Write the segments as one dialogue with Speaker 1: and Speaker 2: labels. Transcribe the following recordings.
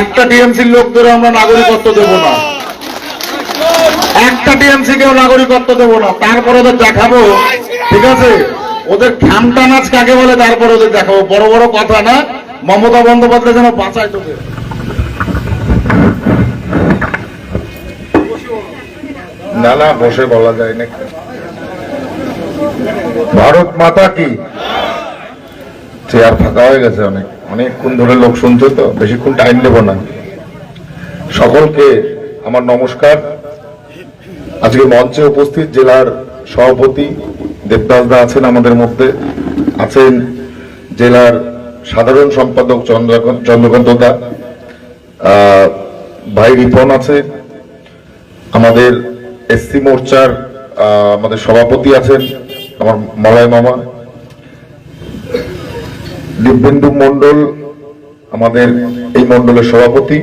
Speaker 1: একটা টিএমসির লোকদের আমরা নাগরিকত্ব দেব না। একটা টিএমসি কেও নাগরিকত্ব দেব না। তারপরে ওদের দেখাবো, ঠিক আছে? ওদের ঘামটা নাচ কাকে বলে তারপরে ওদের দেখাবো। বড় বড় কথা না, মমতা বন্দ্যোপাধ্যায় যেন বাঁচায় তোদের
Speaker 2: না না, বসে বলা যায় না। ভারত মাতা কি? চেয়ার ফাঁকা হয়ে গেছে অনেক। অনেকক্ষণ ধরে লোক শুনছে তো, বেশিক্ষণ টাইম দেব না। সকলকে আমার নমস্কার। আজকে মঞ্চে উপস্থিত জেলার সভাপতি দেবদাস দা আছেন আমাদের মধ্যে। আছেন জেলার সাধারণ সম্পাদক চন্দ্রকান্ত দা। ভাই রিপন আছে। আমাদের এসসি মোর্চার আমাদের সভাপতি আছেন আমার মলয় মামা। দিব্যেন্দু মন্ডল আমাদের এই মন্ডলের সভাপতি।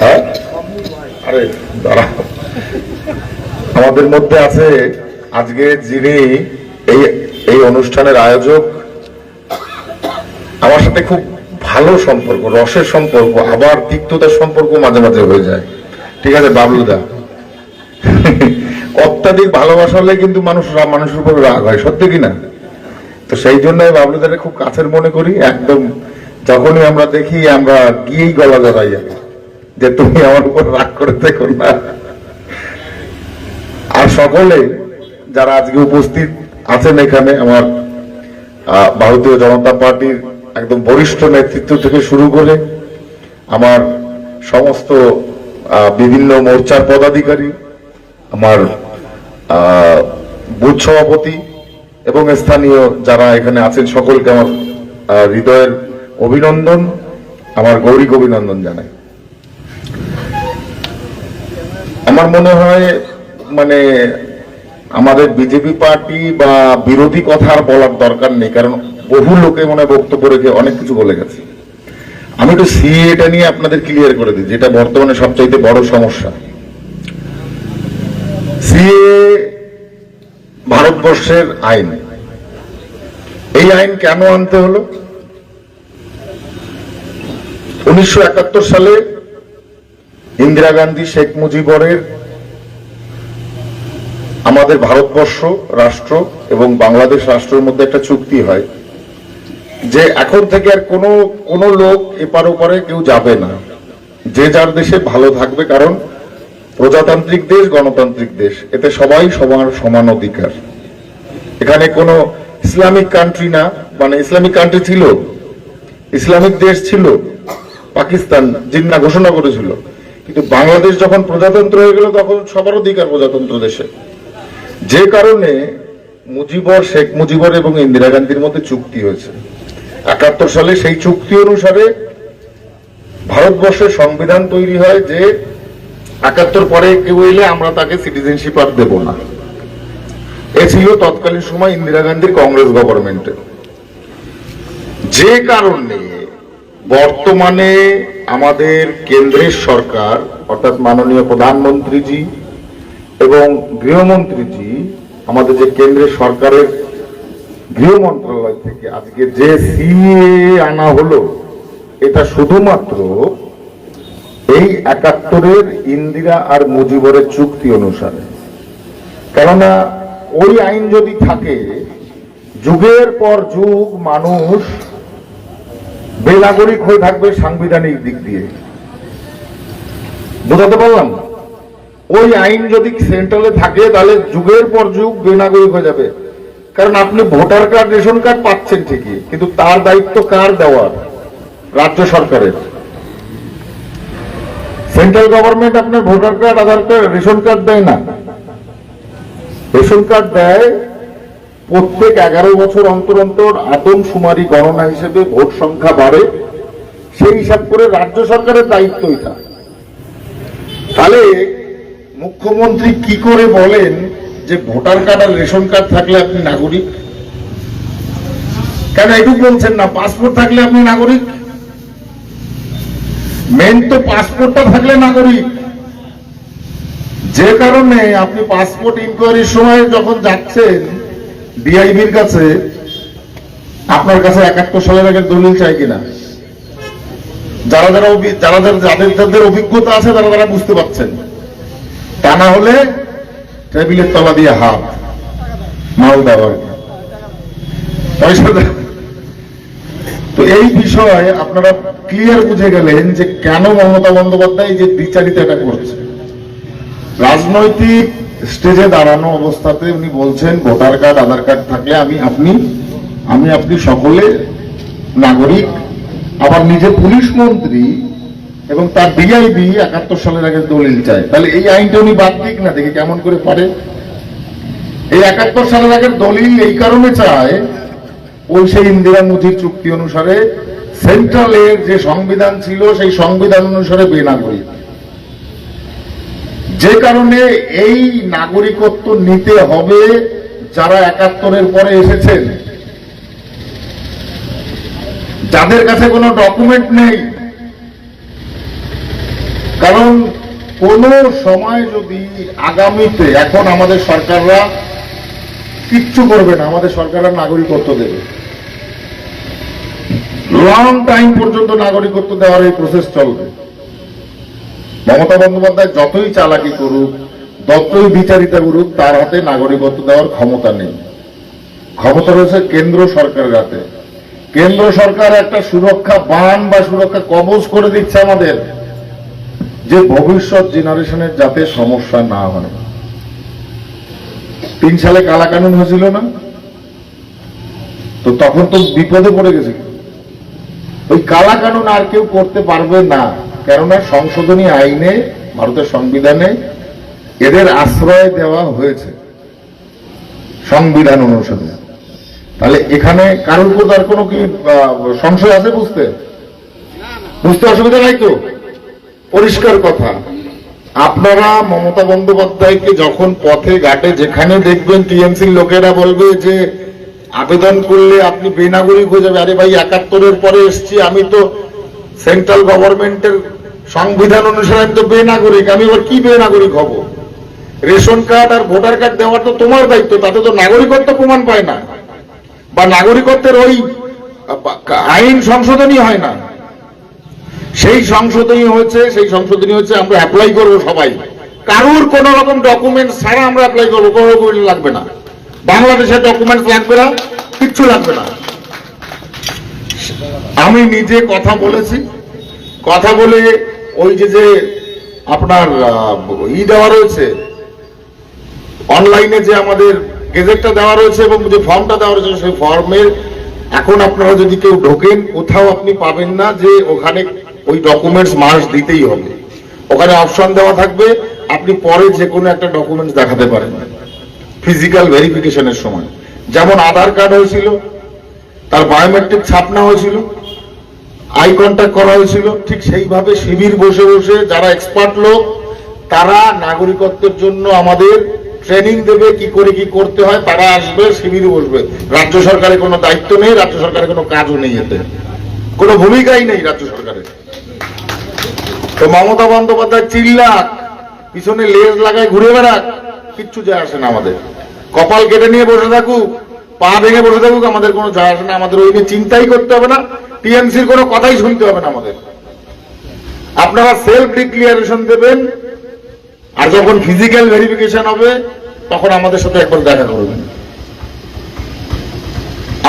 Speaker 2: হ্যাঁ? আমাদের মধ্যে আছে আজকে যিনি এই এই অনুষ্ঠানের আয়োজক। আমার সাথে খুব ভালো সম্পর্ক, রসের সম্পর্ক, আবার তিক্ততার সম্পর্ক মাঝে মাঝে হয়ে যায়। ঠিক আছে, বাবলুদা? অত্যাধিক ভালোবাসা হলে কিন্তু মানুষ, মানুষের উপর রাগ হয়, সত্যি কি না? তো সেই জন্য আমি বাবলুদারে খুব কাছের মনে করি, একদম যখনই আমরা দেখি আমরা গিয়েই গলা জড়াই যাবে যে তুমি আমার উপর রাগ করে দেখো না। আর সকলে যারা আজকে উপস্থিত আছেন এখানে, আমার ভারতীয় জনতা পার্টির একদম বরিষ্ঠ নেতৃত্ব থেকে শুরু করে আমার সমস্ত বিভিন্ন মোর্চার পদাধিকারী, আমার বুথ সভাপতি এবং স্থানীয় যারা এখানে আছেন সকলকে আমার হৃদয়ের অভিনন্দন, আমার গৌরিক অভিনন্দন জানাই। আমার মনে হয় মানে আমাদের বিজেপি পার্টি বা বিরোধী কথা আর বলার দরকার নেই, কারণ বহু লোকে মনে হয় বক্তব্য রেখে অনেক কিছু বলে গেছে। আমি একটু সিএটা নিয়ে আপনাদের ক্লিয়ার করে দিই, যেটা বর্তমানে সবচাইতে বড় সমস্যা। সিএ ভারতবর্ষের আইন। এই আইন কেন আনতে হলো? উনিশশো একাত্তর সালে ইন্দিরা গান্ধী, শেখ মুজিবরের আমাদের ভারতবর্ষ রাষ্ট্র এবং বাংলাদেশ রাষ্ট্রের মধ্যে একটা চুক্তি হয় যে এখন থেকে আর কোনো কোনো লোক এপার ওপারে কেউ যাবে না। যে যার দেশে ভালো থাকবে, কারণ প্রজাতান্ত্রিক দেশ, গণতান্ত্রিক দেশ, এতে সবাই সবার সমান অধিকার। এখানে কোনো ইসলামিক কান্ট্রি না মানে ইসলামিক কান্ট্রি ছিল, ইসলামিক দেশ ছিল, পাকিস্তান জিন্না ঘোষণা করেছিল। কিন্তু বাংলাদেশ যখন প্রজাতন্ত্র হয়ে গেল, তখন সবার অধিকার প্রজাতন্ত্র দেশে। যে কারণে মুজিবর, শেখ মুজিবর এবং ইন্দিরা গান্ধীর মধ্যে চুক্তি হয়েছে। একাত্তর সালে সেই চুক্তি অনুসারে ভারতবর্ষের সংবিধান তৈরি হয় যে, একাত্তর পরে কেউ এলে আমরা তাকে সিটিজেনশিপ আর দেব না। এ ছিল তৎকালীন সময় ইন্দিরা গান্ধীর কংগ্রেস গভর্নমেন্টে। যে কারণে বর্তমানে আমাদের কেন্দ্রের সরকার, অর্থাৎ মাননীয় প্রধানমন্ত্রীজি এবং গৃহমন্ত্রীজি, আমাদের যে কেন্দ্রের সরকারের গৃহ মন্ত্রণালয় থেকে আজকে যে সিএ আনা হলো, এটা শুধুমাত্র এই একাত্তরের ইন্দিরা আর মুজিবরের চুক্তি অনুসারে। কেননা ওই আইন যদি থাকে, যুগের পর যুগ মানুষ বেনাগরিক হয়ে থাকবে সাংবিধানিক দিক দিয়ে। বোঝাতে পারলাম? ওই আইন যদি সেন্ট্রালে থাকে, তাহলে যুগের পর যুগ বেনাগরিক হয়ে যাবে। কারণ আপনি ভোটার কার্ড, রেশন কার্ড পাচ্ছেন ঠিকই, কিন্তু তার দায়িত্ব কার দেওয়ার? রাজ্য সরকারের। সেন্ট্রাল গভর্নমেন্ট আপনার voter card, Aadhaar card, ration card দেয় না। রেশন কার্ড দেয়, প্রত্যেক এগারো বছর অন্তর অন্তর আদমশুমারি গণনা হিসেবে ভোট সংখ্যা বাড়ে। সেই হিসাব করে রাজ্য সরকারের দায়িত্ব এটা। তাহলে মুখ্যমন্ত্রী কি করে বলেন যে ভোটার কার্ড আর রেশন কার্ড থাকলে আপনি নাগরিক? কেন এটুকু বলছেন না? পাসপোর্ট থাকলে আপনি নাগরিক? মেন তো পাসপোর্টটা থাকলে নাগরিক। যে কারণে আপনি পাসপোর্ট ইনকোয়ারির সময় যখন যাচ্ছেন ডিআইবির কাছে, আপনার কাছে একাত্তর সালের আগের দলিল চাই কিনা? যারা যারা যারা যারা যাদের যাদের অভিজ্ঞতা আছে, তারা তারা বুঝতে পারছেন। তা না হলে টেবিলের তলা দিয়ে হাত, মাল দেওয়া পয়সা তো এই বিষয়ে আপনারা ক্লিয়ার বুঝে গেলেন যে কেন মমতা বন্দ্যোপাধ্যায় যে বিচারিতাটা করছে। রাজনৈতিক স্টেজে দাঁড়ানো অবস্থাতে উনি বলছেন, ভোটার কার্ড, আধার কার্ড থাকলে আমি আপনি আমি আপনি সকলে নাগরিক, আবার নিজে পুলিশ মন্ত্রী এবং তার ডিআইবি একাত্তর সালের আগে দলিল চায়। তাহলে এই আইনটা উনি বাদ দিক না, দেখি কেমন করে পারে। এই একাত্তর সালের আগের দলিল এই কারণে চায়, ওই সেই ইন্দিরা মুজির চুক্তি অনুসারে সেন্ট্রালের যে সংবিধান ছিল, সেই সংবিধান অনুসারে বেনাগরিক। যে কারণে এই নাগরিকত্ব নিতে হবে যারা একাত্তরের পরে এসেছেন। যাদের কাছে কোনো ডকুমেন্ট নেই। কারণ কোন সময় যদি আগামীতে, এখন আমাদের সরকাররা কিচ্ছু করবে না, আমাদের সরকাররা নাগরিকত্ব দেবে। লং টাইম পর্যন্ত নাগরিকত্ব দেওয়ার এই প্রসেস চলবে। মমতা বন্দ্যোপাধ্যায় যতই চালাকি করুক যতই বিচারিতা করুক, তার হাতে নাগরিকত্ব দেওয়ার ক্ষমতা নেই। ক্ষমতা রয়েছে কেন্দ্র সরকারের হাতে। কেন্দ্র সরকার একটা সুরক্ষা বান বা সুরক্ষা কবচ করে দিচ্ছে আমাদের, যে ভবিষ্যৎ জেনারেশনের যাতে সমস্যা না হয়। তিন সালে কালাকানুন হয়েছিল না? তো তখন তো বিপদে পড়ে গেছে। ওই কালাকানুন আর কেউ করতে পারবে না। কেননা সংশোধনী আইনে, ভারতের সংবিধানে এদের আশ্রয় দেওয়া হয়েছে সংবিধান অনুসারে। তাহলে এখানে কারোর তার কোনো কি সংশয় আছে বুঝতে? বুঝতে অসুবিধা নাই তো? পরিষ্কার কথা। আপনারা মমতা বন্দ্যোপাধ্যায়কে যখন পথে, ঘাটে যেখানে দেখবেন টিএমসির লোকেরা বলবে যে, আবেদন করলে আপনি বেনাগরিক হয়ে যাবে আরে ভাই, একাত্তরের পরে এসছি, আমি তো সেন্ট্রাল গভর্নমেন্টের সংবিধান অনুসারে আমি তো বেনাগরিক, আমি এবার কি বেনাগরিক হব? রেশন কার্ড আর ভোটার কার্ড দেওয়ার তো তোমার দায়িত্ব, তাতে তো নাগরিকত্ব প্রমাণ পায় না। বা নাগরিকত্বের ওই আইন সংশোধনী হয় না। সেই সংশোধনী হয়েছে, সেই সংশোধনী হচ্ছে আমরা অ্যাপ্লাই করব সবাই। কারুর কোন রকম ডকুমেন্টস ছাড়া আমরা অ্যাপ্লাই করব, কোনো ডকুমেন্ট লাগবে না। বাংলাদেশের ডকুমেন্টস লাগবে না, কিচ্ছু লাগবে না। আমি নিজে কথা বলেছি। কথা বলে ওই যে যে আপনার ই দেওয়া রয়েছে অনলাইনে যে আমাদের গেজেটটা দেওয়া রয়েছে এবং যে ফর্মটা দেওয়া রয়েছে সেই ফর্মের এখন আপনারা যদি কেউ ঢোকেন, কোথাও আপনি পাবেন না যে ওখানে ওই ডকুমেন্টস মাস দিতেই হবে। ওখানে অপশন দেওয়া থাকবে, আপনি পরে যে কোনো একটা ডকুমেন্টস দেখাতে পারেন। ফিজিক্যাল ভেরিফিকেশনের সময়। যেমন আধার কার্ড হয়েছিল, তার বায়োমেট্রিক ছাপনা হয়েছিল। আই কন্ট্যাক্ট করা হয়েছিল, ঠিক সেইভাবে শিবির বসে বসে যারা এক্সপার্ট লোক, তারা নাগরিকত্বের জন্য আমাদের ট্রেনিং দেবে, কি করে কি করতে হয়, তারা আসবে, শিবিরে বসবে। রাজ্য সরকারের কোনো দায়িত্ব নেই, রাজ্য সরকারের কোনো কাজও নেই এতে। কোনো ভূমিকাই নেই রাজ্য সরকারের। তো মমতা বন্দ্যোপাধ্যায় চিল্লাক, পিছনে লেজ লাগায় ঘুরে বেড়াক, কিচ্ছু যায় আসে না আমাদের। কপাল কেটে নিয়ে বসে থাকুক, পা ভেঙে বসে থাকুক, আমাদের কোনো যায় আসে না। আমাদের ওই নিয়ে চিন্তাই করতে হবে না। টিএমসির কোনো কথাই শুনতে হবে না আমাদের। আপনারা সেলফ ডিক্লিয়ারেশন দেবেন, আর যখন ফিজিক্যাল ভেরিফিকেশন হবে, তখন আমাদের সাথে একবার দেখা করবেন।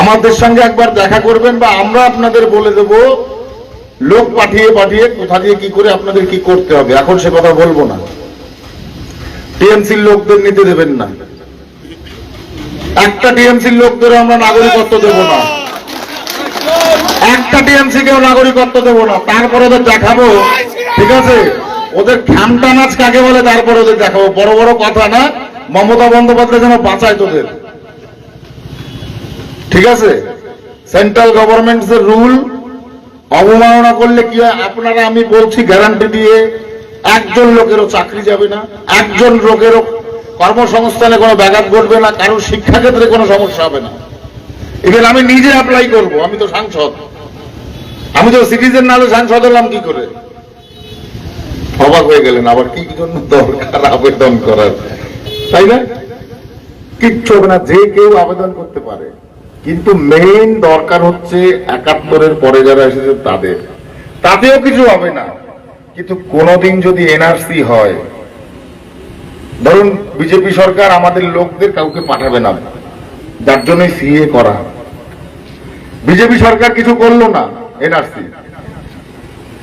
Speaker 2: আমাদের সঙ্গে একবার দেখা করবেন বা আমরা আপনাদের বলে দেব, লোক পাঠিয়ে পাঠিয়ে কোথা দিয়ে কি করে আপনাদের কি করতে হবে। এখন সে কথা বলব না। টিএমসির লোকদের নিতে দেবেন না। একটা টিএমসির লোকদের আমরা নাগরিকত্ব দেব না। একটা টিএমসি কেও নাগরিকত্ব দেবো না, তারপরে ওদের দেখাবো। ঠিক আছে? ওদের ঘামটা নাচ কাকে বলে, তারপরে ওদের দেখাবো। বড় বড় কথা না, মমতা বন্দ্যোপাধ্যায় যেন বাঁচায় তোদের। ঠিক আছে? সেন্ট্রাল গভর্নমেন্টস এর রুল, অবমাননা করলে কি হয়? আপনারা আমি বলছি গ্যারান্টি দিয়ে, একজন লোকেরও চাকরি যাবে না, একজন লোকেরও কর্মসংস্থানে কোনো ব্যাঘাত ঘটবে না, কারোর শিক্ষাক্ষেত্রে কোনো সমস্যা হবে না। এবার আমি নিজে অ্যাপ্লাই করব, আমি তো সাংসদ। আমি তো সিটিজেন না হলে সাংসদ হলাম, কি করে? অবাক হয়ে গেলেন, আবার কি জন্য দরকার আবেদন করার? তাই না? কিচ্ছু হবে না, যে কেউ আবেদন করতে পারে। কিন্তু মেইন দরকার হচ্ছে একাত্তরের পরে যারা এসেছে তাদের। তাতেও কিছু হবে না। কিন্তু কোনোদিন যদি এনআরসি হয়, ধরুন বিজেপি সরকার আমাদের লোকদের কাউকে পাঠাবে না, যার জন্য সিএ করা। বিজেপি সরকার কিছু করল না এনআরসি।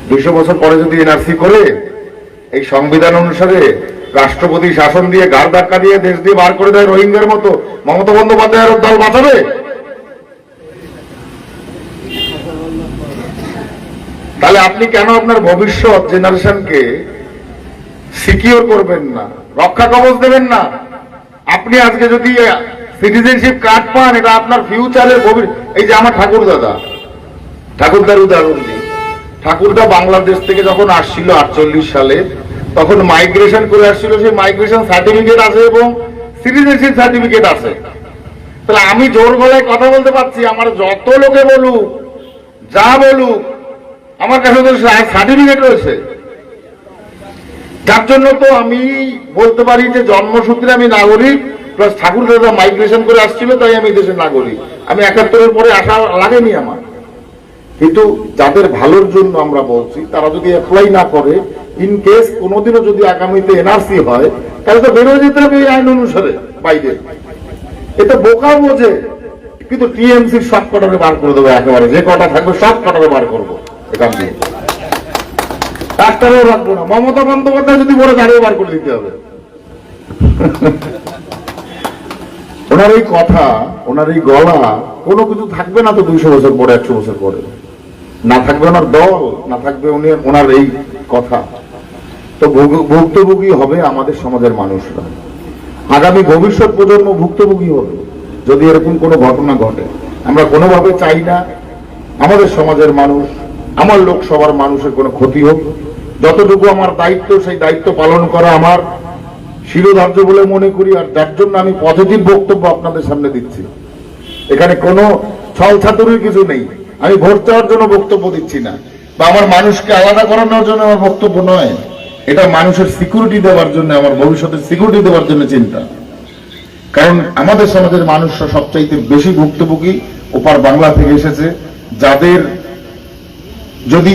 Speaker 2: দুইশো বছর পরে যদি এনআরসি করে, এই সংবিধান অনুসারে রাষ্ট্রপতি শাসন দিয়ে গাড় ধাক্কা দিয়ে দেশ দিয়ে বার করে দেয় রোহিঙ্গার মতো, মমতা বন্দ্যোপাধ্যায়ের দল বাঁচাবে? তাহলে আপনি কেন আপনার ভবিষ্যৎ জেনারেশনকে সিকিউর করবেন না? রক্ষা কবচ দেবেন না? আপনি আজকে যদি সিটিজেনশিপ কার্ড পান, এটা আপনার ফিউচারের ভবিষ্যৎ। এই যে আমার ঠাকুর দাদা ঠাকুরদার উদাহরণ দিই। ঠাকুরদা বাংলাদেশ থেকে যখন আসছিল আটচল্লিশ সালে, তখন মাইগ্রেশন করে আসছিল, সেই মাইগ্রেশন সার্টিফিকেট আছে এবং সিটিজেনশিপ সার্টিফিকেট আছে। তাহলে আমি জোর গলায় কথা বলতে পারছি, আমার যত লোকে বলুক, যা বলুক, আমার কাছে তো সার্টিফিকেট রয়েছে। যার জন্য তো আমি বলতে পারি যে জন্মসূত্রে আমি নাগরিক প্লাস ঠাকুর দাদা মাইগ্রেশন করে আসছিল, তাই আমি দেশের নাগরিক। আমি একাত্তরের পরে আসা লাগেনি আমার। কিন্তু যাদের ভালোর জন্য আমরা বলছি, তারা যদি অ্যাপ্লাই না করে ইন কেস কোনোদিনও যদি আগামীতে এনআরসি হয়, তাহলে তো বেরোয় যেতে হবে এই আইন অনুসারে বাইরে। এটা বোকা বোঝে, কিন্তু টিএমসির সব কটারে বার করে দেবো একেবারে, যে কটা থাকবে সব কটারে বার করব এখান থেকে একটারও রাখব না, মমতা বন্দ্যোপাধ্যায় যদি বলে দাঁড়িয়ে বার করে দিতে হবে। ওনার এই কথা, ওনার এই গলা, কোনো কিছু থাকবে না তো দুইশো বছর পরে, একশো বছর পরে। না থাকবে ওনার দল, না থাকবে উনি, ওনার এই কথা। তো ভুক্তভোগী হবে আমাদের সমাজের মানুষরা। আগামী ভবিষ্যৎ প্রজন্ম ভুক্তভোগী হবে, যদি এরকম কোনো ঘটনা ঘটে। আমরা কোনোভাবে চাই না আমাদের সমাজের মানুষ, আমার লোকসভার মানুষের কোনো ক্ষতি হোক। যতটুকু আমার দায়িত্ব, সেই দায়িত্ব পালন করা আমার শিরোধার্য বলে মনে করি, আর যার জন্য আমি পজিটিভ বক্তব্য আপনাদের সামনে দিচ্ছি। এখানে কোনো ছল ছাতুরির কিছু নেই। আমি ভোট দেওয়ার জন্য বক্তব্য দিচ্ছি না। বা আমার মানুষকে আলাদা করানোর জন্য আমার বক্তব্য নয়। এটা মানুষের সিকিউরিটি দেওয়ার জন্য, আমার ভবিষ্যতের সিকিউরিটি দেওয়ার জন্য চিন্তা। কারণ আমাদের সমাজের মানুষরা সবচাইতে বেশি ভুক্তভোগী ওপার বাংলা থেকে এসেছে, যাদের যদি